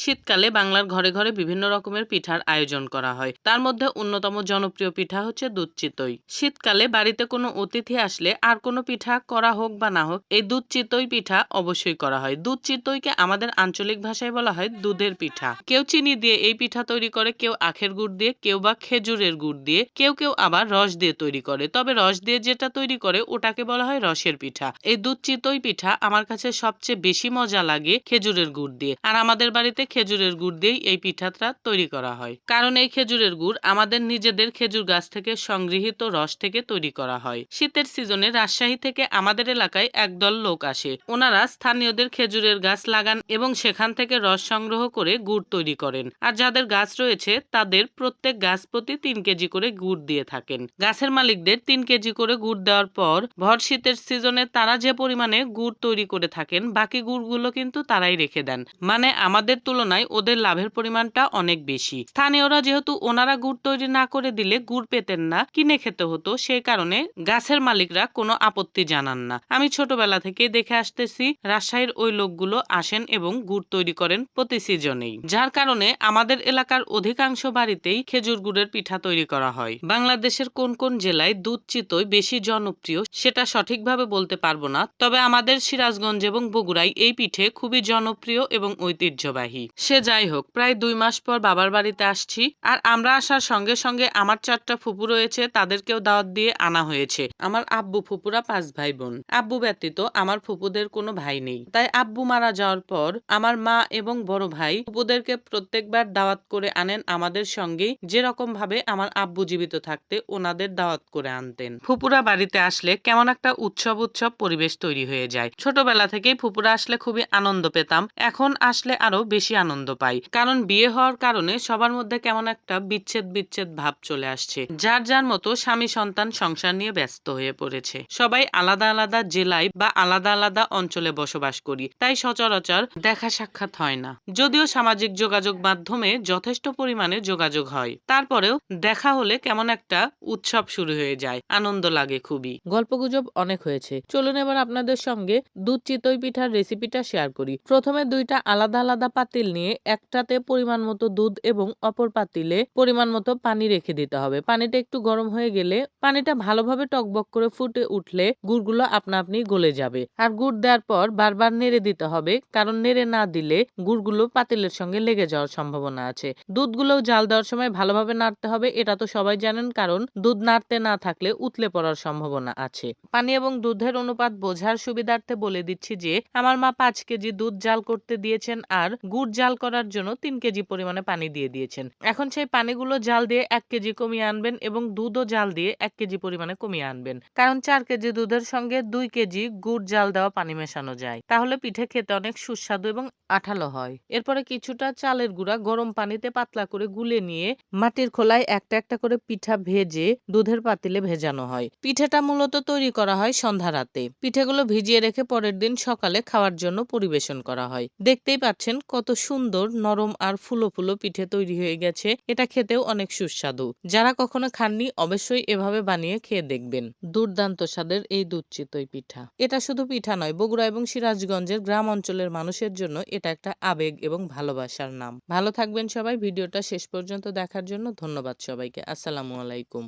শীতকালে বাংলার ঘরে ঘরে বিভিন্ন রকমের পিঠার আয়োজন করা হয়। তার মধ্যে অন্যতম জনপ্রিয় পিঠা হচ্ছে দুধ চিতই। শীতকালে বাড়িতে কোনো অতিথি আসলে আর কোনো পিঠা করা হোক বা না হোক, এই দুধ চিতই পিঠা অবশ্যই করা হয়। দুধ চিতইকে আমাদের আঞ্চলিক ভাষায় বলা হয় দুধের পিঠা। কেউ চিনি দিয়ে এই পিঠা তৈরি করে, কেউ আখের গুড় দিয়ে, কেউ বা খেজুরের গুড় দিয়ে, কেউ কেউ আবার রস দিয়ে তৈরি করে। তবে রস দিয়ে যেটা তৈরি করে, ওটাকে বলা হয় রসের পিঠা। এই দুধ চিতই পিঠা আমার কাছে সবচেয়ে বেশি মজা লাগে খেজুরের গুড় দিয়ে। আর আমাদের বাড়িতে খেজুরের গুড় দিয়েই এই পিঠাটা তৈরি করা হয়। কারণ এই খেজুরের গুড় আমাদের নিজেদের খেজুর গাছ থেকে সংগৃহীত রস থেকে তৈরি করা হয়। শীতের সিজনে রাজশাহী থেকে আমাদের এলাকায় একদল লোক আসে। ওনারা স্থানীয়দের খেজুরের গাছ লাগান এবং সেখান থেকে রস সংগ্রহ করে গুড় তৈরি করেন। আর যাদের গাছ রয়েছে, তাদের প্রত্যেক গাছ প্রতি তিন কেজি করে গুড় দিয়ে থাকেন। গাছের মালিকদের তিন কেজি করে গুড় দেওয়ার পর ভর শীতের সিজনে তারা যে পরিমাণে গুড় তৈরি করে থাকেন, বাকি গুড়গুলো কিন্তু তারাই রেখে দেন। মানে আমাদের তুলনায় ওদের লাভের পরিমাণটা অনেক বেশি। স্থানীয়রা যেহেতু ওনারা গুড় তৈরি না করে দিলে গুড় পেতেন না, কিনে খেতে হতো সেই কারণে গাছের মালিকরা কোনো আপত্তি জানান না। আমি ছোটবেলা থেকে দেখে আসতেছি, রাজশাহীর ওই লোকগুলো আসেন এবং গুড় তৈরি করেন প্রতি সিজনেই। যার কারণে আমাদের এলাকার অধিকাংশ বাড়িতেই খেজুর গুড়ের পিঠা তৈরি করা হয়। বাংলাদেশের কোন কোন জেলায় দুধ চিতই বেশি জনপ্রিয়, সেটা সঠিকভাবে বলতে পারব না, তবে আমাদের সিরাজগঞ্জ এবং বগুড়ায় এই পিঠে খুবই জনপ্রিয় এবং ঐতিহ্যবাহী। সে যাই হোক, প্রায় দুই মাস পর বাবার বাড়িতে আসছি আর আমরা আসার সঙ্গে সঙ্গে আমার চারটা ফুপু রয়েছে, তাদেরকেও দাওয়াত দিয়ে আনা হয়েছে। আমার আব্বু ফুপুরা পাঁচ ভাই বোন আব্বু ব্যতীত আমার ফুপুদের কোনো ভাই নেই। তাই আব্বু মারা যাওয়ার পর আমার মা এবং বড় ভাই ফুপুদেরকে প্রত্যেকবার দাওয়াত করে আনেন আমাদের সঙ্গেই যেরকম ভাবে আমার আব্বু জীবিত থাকতে ওনাদের দাওয়াত করে আনতেন। ফুপুরা বাড়িতে আসলে কেমন একটা উৎসব উৎসব পরিবেশ তৈরি হয়ে যায়। ছোটবেলা থেকেই ফুপুরা আসলে খুবই আনন্দ পেতাম, এখন আসলে আরও বেশি আনন্দ পাই। কারণ বিয়ে হওয়ার কারণে সবার মধ্যে কেমন একটা বিচ্ছেদ বিচ্ছেদ ভাব চলে আসছে। যার যার মতো স্বামী সন্তান সংসার নিয়ে ব্যস্ত হয়ে পড়েছে। সবাই আলাদা আলাদা জেলায় বা আলাদা আলাদা অঞ্চলে বসবাস করি। তাই সচরাচর দেখা সাক্ষাৎ হয় না। যদিও সামাজিক যোগাযোগ মাধ্যমে যথেষ্ট পরিমাণে যোগাযোগ হয়। তারপরেও দেখা হলে কেমন একটা উৎসব শুরু হয়ে যায়। আনন্দ লাগে খুবই। গল্পগুজব অনেক হয়েছে। চলুন এবার আপনাদের সঙ্গে দুধ চিতই পিঠার রেসিপিটা শেয়ার করি। প্রথমে দুইটা আলাদা আলাদা পাতিল নিয়ে একটাতে পরিমাণ মতো দুধ এবং অপর পাতিলে পরিমাণ মতো পানি রেখে দিতে হবে। পানিটা একটু গরম হয়ে গেলে পানিটা ভালোভাবে টকবক করে ফুটে উঠলে গুড়গুলো আপনা আপনি গলে যাবে। আর গুড় দেওয়ার পর বারবার নেড়ে দিতে হবে, কারণ নেড়ে না দিলে গুড়গুলো পাতিলের সঙ্গে লেগে যাওয়ার সম্ভাবনা আছে। দুধগুলো জাল দেওয়ার সময় ভালোভাবে নাড়তে হবে, এটা তো সবাই জানেন, কারণ দুধ নাড়তে না থাকলে উতলে পড়ার সম্ভাবনা আছে। পানি এবং দুধের অনুপাত বোঝার সুবিধার্থে বলে দিচ্ছি যে, আমার মা পাঁচ কেজি দুধ জাল করতে দিয়েছেন আর গুড় জাল করার জন্য তিন কেজি পরিমাণে পানি দিয়ে দিয়েছেন। এখন সেই পানিগুলো জাল দিয়ে এক কেজি কমিয়ে আনবেন এবং দুধও জাল দিয়ে এক কেজি পরিমাণে কমিয়ে আনবেন। কারণ চার কেজি দুধের সঙ্গে দুই কেজি গুড় জাল দেওয়া পানি মেশানো যায়। তাহলে পিঠে খেতে অনেক সুস্বাদু এবং আঠালো হয়। এরপরে কিছুটা চালের গুঁড়া গরম পানিতে পাতলা করে গুলে নিয়ে মাটির খোলায় একটা একটা করে পিঠা ভেজে দুধের পাতিলে ভেজানো হয়। পিঠেটা মূলত তৈরি করা হয় সন্ধ্যা রাতে। পিঠেগুলো ভিজিয়ে রেখে পরের দিন সকালে খাওয়ার জন্য পরিবেশন করা হয়। দেখতেই পাচ্ছেন কত সুন্দর, নরম আর ফুলো ফুলো পিঠে তৈরি হয়ে গেছে। এটা খেতেও অনেক সুস্বাদু। যারা কখনো খাননি, অবশ্যই এভাবে বানিয়ে খেয়ে দেখবেন। দুর্দান্ত স্বাদের এই দুধ চিতই পিঠা। এটা শুধু পিঠা নয়, বগুড়া এবং সিরাজগঞ্জের গ্রাম অঞ্চলের মানুষের জন্য এটা একটা আবেগ এবং ভালোবাসার নাম। ভালো থাকবেন সবাই। ভিডিওটা শেষ পর্যন্ত দেখার জন্য ধন্যবাদ সবাইকে। আসসালামু আলাইকুম।